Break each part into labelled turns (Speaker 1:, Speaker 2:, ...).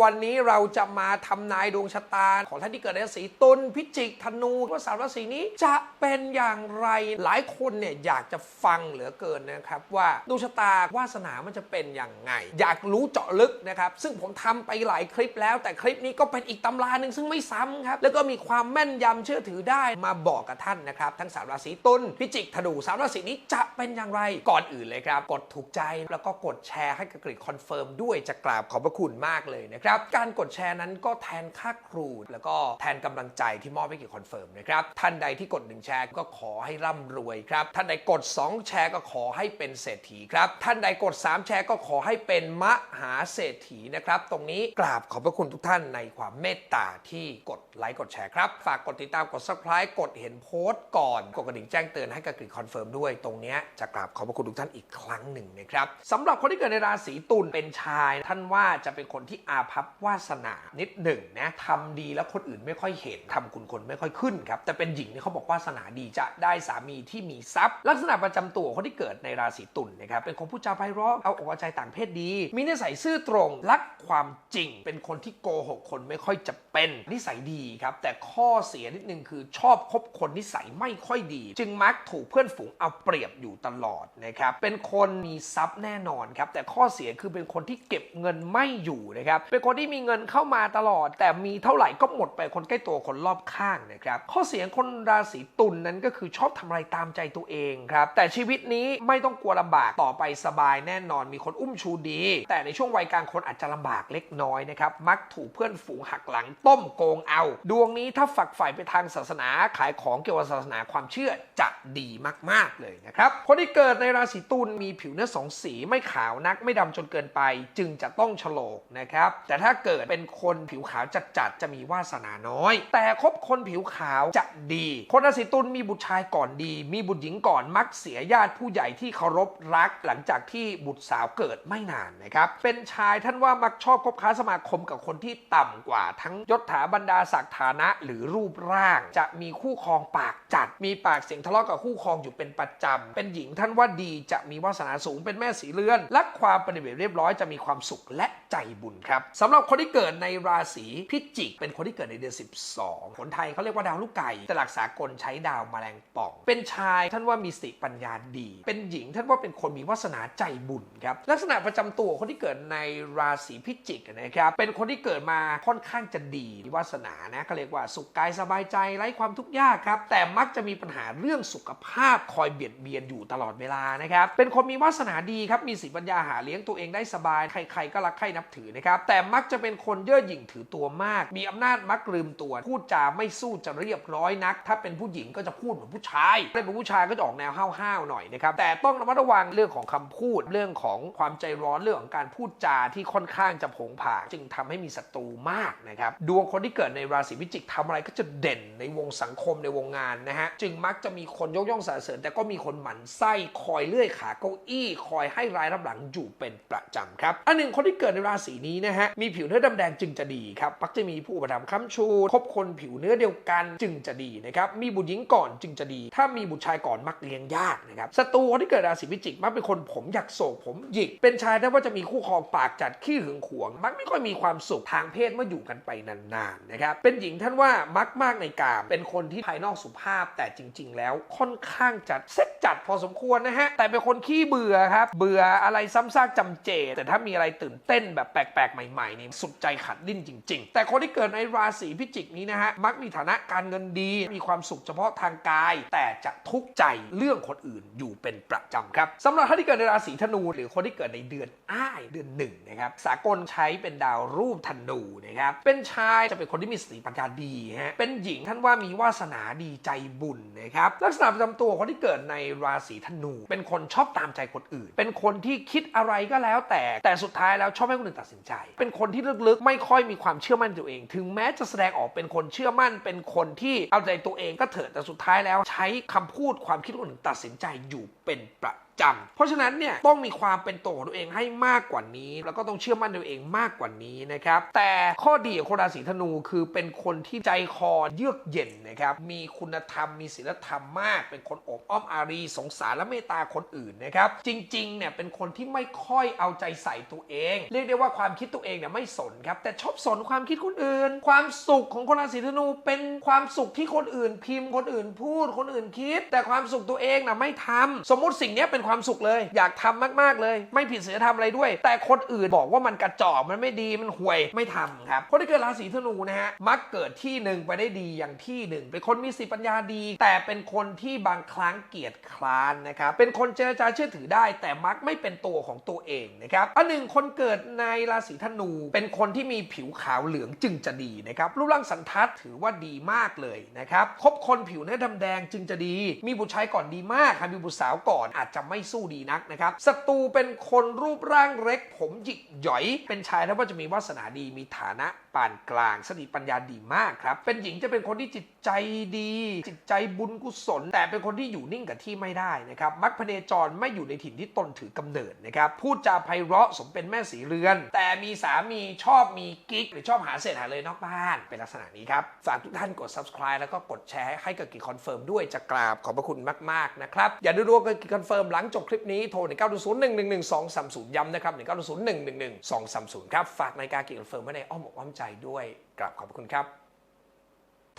Speaker 1: วันนี้เราจะมาทำนายดวงชะตา ของท่านที่เกิดในราศีตุลพิจิกธนูว่าสามราศีนี้จะเป็นอย่างไรหลายคนเนี่ยอยากจะฟังเหลือเกินนะครับว่าดวงชะตาวาสนามันจะเป็นอย่างไง อยากรู้เจาะลึกนะครับ ซึ่งผมทำไปหลายคลิปแล้ว แต่คลิปนี้ก็เป็นอีกตำราหนึ่งซึ่งไม่ซ้ำครับ แล้วก็มีความแม่นยำเชื่อถือได้มาบอกกับท่านนะครับ ทั้งสามราศีตุลพิจิกธนูสามราศีนี้จะ เป็นอย่างไรก่อนอื่นเลยครับ กดถูกใจแล้วก็กดแชร์ให้กับกริดคอนเฟิร์มด้วยจะกราบขอบพระคุณมากเลยนะครับ การกดแชร์นั้นก็แทนค่าครู แล้วก็แทนกำลังใจที่มอบให้กับคอนเฟิร์มนะครับท่านใดที่กด1แชร์ก็ขอให้ร่ำรวยครับท่านใดกด 2 แชร์ก็ขอให้เป็นเศรษฐีครับท่านใดกด 3 แชร์ก็ขอให้เป็นมหาเศรษฐีนะครับตรงนี้กราบขอบพระคุณทุกท่านในความเมตตาที่กดไลค์กดแชร์ครับฝากกดติดตามกด subscribe กดเห็นโพสต์ก่อนกดกระดิ่งแจ้งเตือนให้กับกริดคอนเฟิร์มด้วยตรงนี้จะกราบขอบพระคุณทุกท่านอีกครั้งหนึ่งนะครับสำหรับคนที่เกิดในราศีตุลเป็นชาย ท่านว่าจะเป็นคนที่อาภัพวาสนานิดหนึ่งนะทำดีแล้วคนอื่นไม่ค่อยเห็นทำคุณคนไม่ค่อยขึ้นครับแต่เป็นหญิงเนี่ยเขาบอกวาสนาดีจะได้สามีที่มีทรัพย์ ลักษณะประจำตัวคนที่เกิดในราศีตุลนะครับเป็นคนพูดจาไพเราะเอาอกเอาใจต่างเพศดี มีนิสัยซื่อตรงรักความจริง เป็นคนที่โกหกคนไม่ค่อยจะเป็นนิสัยดีครับแต่ข้อเสียนิดนึงคือชอบคบคนนิสัยไม่ค่อยดี จึงมักถูกเพื่อนฝูงเอาเปรียบอยู่ตลอดนะครับ เป็นคนมีทรัพย์แน่นอนครับ แต่ข้อเสียคือเป็นคนที่เก็บเงินไม่อยู่นะครับ เป็นคนที่มีเงินเข้ามาตลอด แต่มีเท่าไหร่ก็หมดไปคนใกล้ตัวคนรอบข้างนะครับ ข้อเสียคนราศีตุลนนั้นก็คือชอบทำอะไรตามใจตัวเองครับ แต่ชีวิตนี้ไม่ต้องกลัวลำบากต่อไปสบายแน่นอน มีคนอุ้มชูดี แต่ในช่วงวัยกลางคนอาจจะลำบากเล็กน้อยนะครับ มักถูกเพื่อนฝูงหักหลังต้มโกงเอา ดวงนี้ถ้าฝักใฝ่ไปทางศาสนาขายของเกี่ยวกับศาสนาความเชื่อจะดีมาก ๆ เลยนะครับคนที่เกิดในราศีตุลมีผิวเนื้อสองสีไม่ขาวนักไม่ดำจนเกินไป จึงจะต้องฉลกนะครับ แต่ถ้าเกิดเป็นคนผิวขาวจัดๆจะมีวาสนาน้อย แต่คบคนผิวขาวจะดี คนราศีตุลมีบุตรชายก่อนดี มีบุตรหญิงก่อนมักเสียญาติผู้ใหญ่ที่เคารพรักหลังจากที่บุตรสาวเกิดไม่นานนะครับ เป็นชายท่านว่ามักชอบคบค้าสมาคมกับคนที่ต่ำกว่า ทั้งยศถาบรรดาศักดิ์ฐานะหรือรูปร่าง จะมีคู่ครองปากจัด มีปากเสียงทะเลาะกับคู่ครองอยู่เป็นประจำเป็นหญิงท่านว่าดีจะมีวาสนาสูงเป็นแม่สีเลือนรักความป็นระเบียบเรียบร้อยจะมีความสุขและใจบุญครับสำหรับคนที่เกิดในราศีพิจิก เป็นคนที่เกิดในเดือน 12 คนไทยเขาเรียกว่าดาวลูกไก่แต่หลักสากลใช้ดาวแมลงป่อง เป็นชายท่านว่ามีสติปัญญาดี เป็นหญิงท่านว่าเป็นคนมีวาสนาใจบุญครับลักษณะประจำตัวคนที่เกิดในราศีพิจิกนะครับเป็นคนที่เกิดมาค่อนข้างจะดีมีวาสนานะเขาเรียกว่าสุขกายสบายใจไร้ความทุกข์ยากครับแต่มักจะมีปัญหาเรื่องสุขภาพคอยเบียดเบียนอยู่ตลอดเวลานะครับ เป็นคนมีวาสนาดีครับ มีสิปัญญาหาเลี้ยงตัวเองได้สบาย ใครๆก็รักใครนับถือนะครับ แต่มักจะเป็นคนเย่อหยิ่งถือตัวมาก มีอำนาจมักลืมตัว พูดจาไม่สู้จะเรียบร้อยนัก ถ้าเป็นผู้หญิงก็จะพูดเหมือนผู้ชายถ้าเป็นผู้ชายก็จะออกแนวห้าวๆหน่อยนะครับ แต่ต้องระมัดระวังเรื่องของคำพูด เรื่องของความใจร้อน เรื่องของการพูดจาที่ค่อนข้างจะผงผาง จึงทำให้มีศัตรูมากนะครับ ดวงคนที่เกิดในราศีพิจิกทำอะไรก็จะเด่นในวงสังคมในวงงานนะฮะ จึงมักจะมีคนยกย่องสรรเสริญแต่ก็มีคนหมั่นไส้คอยเลื่อยขาเก้าอี้ คอยให้รายรับหลังอยู่เป็นประจำครับอันหนึ่งคนที่เกิดในราศีนี้นะฮะมีผิวเนื้อดำแดงจึงจะดีครับมักจะมีผู้อุปถัมภ์ค้ำชูคบคนผิวเนื้อเดียวกันจึงจะดีนะครับมีบุตรหญิงก่อนจึงจะดี ถ้ามีบุตรชายก่อนมักเลี้ยงยากนะครับศัตรูคนที่เกิดราศีพิจิกมักเป็นคนผมอยากโศกผมหยิก เป็นชายถ้าว่าจะมีคู่ครองปากจัดขี้หึงหวง มักไม่ค่อยมีความสุขทางเพศเมื่ออยู่กันไปนานๆนะครับเป็นหญิงท่านว่ามักมากในกาม เป็นคนที่ภายนอกสุภาพแต่จริง ๆ แล้วค่อนข้างจัดเซ็ตจัดพอสสมควรนะฮะ แต่เป็นคนขี้เบื่อครับ เบื่ออะไรซ้ำซากจำเจ แต่ถ้ามีอะไรตื่นเต้นแบบแปลกๆ ใหม่ๆนี่สุดใจขัดดิ้นจริง ๆ แต่คนที่เกิดในราศีพิจิกนี้นะฮะ มักมีฐานะการเงินดี มีความสุขเฉพาะทางกาย แต่จะทุกข์ใจเรื่องคนอื่นอยู่เป็นประจำครับสำหรับท่านที่เกิดในราศีธนู หรือคนที่เกิดในเดือนอ้ายเดือนหนึ่งนะครับสากลใช้เป็นดาวรูปธนูนะครับเป็นชายจะเป็นคนที่มีสติปัญญาดีฮะเป็นหญิงท่านว่ามีวาสนาดีใจบุญนะครับลักษณะประจำตัวคนที่เกิดในราศีธนู เป็นคนชอบตามใจคนอื่น เป็นคนที่คิดอะไรก็แล้วแต่แต่สุดท้ายแล้วชอบให้คนอื่นตัดสินใจ เป็นคนที่ลึกๆ ไม่ค่อยมีความเชื่อมั่นตัวเอง ถึงแม้จะแสดงออกเป็นคนเชื่อมั่น เป็นคนที่เอาใจตัวเองก็เถอะแต่สุดท้ายแล้ว ใช้คำพูดความคิดคนอื่นตัดสินใจอยู่เป็นประจำเพราะฉะนั้นเนี่ยต้องมีความเป็นตัวของตัวเองให้มากกว่านี้ แล้วก็ต้องเชื่อมั่นในตัวเองมากกว่านี้นะครับ แต่ข้อดีของคนราศีธนูคือเป็นคนที่ใจคอเยือกเย็นนะครับ มีคุณธรรม มีศีลธรรมมาก เป็นคนอบอ้อมอารี สงสารและเมตตาคนอื่นนะครับ จริงๆ เนี่ยเป็นคนที่ไม่ค่อยเอาใจใส่ตัวเอง เรียกได้ว่าความคิดตัวเองเนี่ยไม่สนครับ แต่ชอบสนความคิดคนอื่น ความสุขของคนราศีธนูเป็นความสุขที่คนอื่นพิมพ์ คนอื่นพูด คนอื่นคิด แต่ความสุขตัวเองนะไม่ทำสมมุติสิ่งนี้ยเป็นความสุขเลย อยากทำมากๆเลย ไม่ผิดศีลธรรมอะไรด้วย แต่คนอื่นบอกว่ามันกระจอกมันไม่ดีมันห่วยไม่ทำครับคนที่เกิดราศีธนูนะฮะมักเกิดที่หนึ่งไปได้ดีอย่างที่หนึ่งเป็นคนมีสติปัญญาดี แต่เป็นคนที่บางครั้งเกียจคร้านนะครับเป็นคนเจรจาเชื่อถือได้ แต่มักไม่เป็นตัวของตัวเองนะครับอันหนึ่งคนเกิดในราศีธนู เป็นคนที่มีผิวขาวเหลืองจึงจะดีนะครับรูปร่างสันทัดถือว่าดีมากเลยนะครับคบคนผิวเนื้อดำแดงจึงจะดี มีบุตรชายก่อนดีมากครับมีบุตรสาวก่อนอาจจะไม่สู้ดีนักนะครับศัตรูเป็นคนรูปร่างเล็ก ผมหยิกหย่อย เป็นชายแล้วว่าจะมีวาสนาดีมีฐานะปานกลางสติปัญญาดีมากครับ เป็นหญิงจะเป็นคนที่จิตใจดี จิตใจบุญกุศล แต่เป็นคนที่อยู่นิ่งกับที่ไม่ได้นะครับมักพเนจรไม่อยู่ในถิ่นที่ตนถือกำเนิดนะครับพูดจาไพเราะสมเป็นแม่สีเรือน แต่มีสามีชอบมีกิ๊ก หรือชอบหาเศษหาเลยนอกบ้าน เป็นลักษณะนี้ครับ ฝากทุกท่านกด subscribe แล้วก็กดแชร์ให้กับกิจคอนเฟิร์มด้วยจะกราบขอบพระคุณมากๆนะครับอย่าดูดวงกับกิจคอนเฟิร์มหลังจบคลิปนี้โทร 1 9 0 1 1 1 2 3 0 ย้ำนะครับ 1 9 0 1 1 1 2 3 0 ครับ ฝากนายกากิจคอนเฟิร์มไว้ในอ้อมอกอ้อมใจด้วยกราบขอบคุณครับ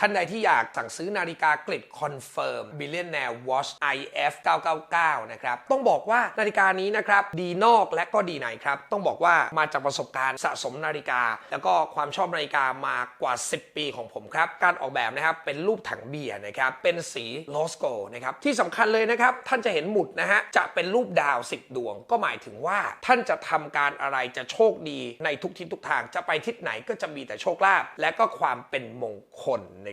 Speaker 1: ท่านใดที่อยากสั่งซื้อนาฬิกากริดคอนเฟิร์ม Billionaire Watch IF 999 นะครับ ต้องบอกว่านาฬิกานี้นะครับ ดีนอกและก็ดีในครับ ต้องบอกว่ามาจากประสบการณ์สะสมนาฬิกา แล้วก็ความชอบนาฬิกามากว่า 10 ปีของผมครับ การออกแบบนะครับ เป็นรูปถังเบียร์นะครับ เป็นสีโลสโกนะครับ ที่สำคัญเลยนะครับ ท่านจะเห็นหมุดนะฮะ จะเป็นรูปดาว 10 ดวง ก็หมายถึงว่าท่านจะทำการอะไรจะโชคดีในทุกทิศทุกทาง จะไปทิศไหนก็จะมีแต่โชคลาภและก็ความเป็นมงคลนะ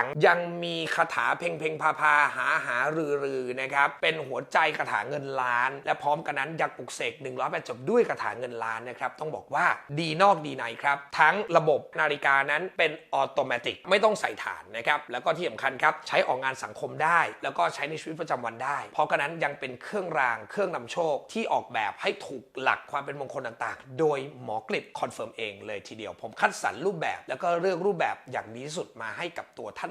Speaker 1: งยังมีคาถาเพ่งเพ่งพาพาหาหารือรือนะครับเป็นหัวใจคาถาเงินล้าน และพร้อมกันนั้นยังปลุกเสก108จบด้วยคาถาเงินล้านนะครับต้องบอกว่าดีนอกดีในครับ ทั้งระบบนาฬิกานั้นเป็นออโตเมติกไม่ต้องใส่ฐานนะครับแล้วก็ที่สำคัญครับใช้ออกงานสังคมได้ แล้วก็ใช้ในชีวิตประจำวันได้ เพราะกันนั้นยังเป็นเครื่องรางเครื่องนำโชคที่ออกแบบให้ถูกหลักความเป็นมงคลต่างๆ โดยหมอกลิบคอนเฟิร์มเองเลยทีเดียว ผมคัดสรรรูปแบบแล้วก็เลือกรูปแบบอย่างดีที่สุดมาให้กับตัวท่าน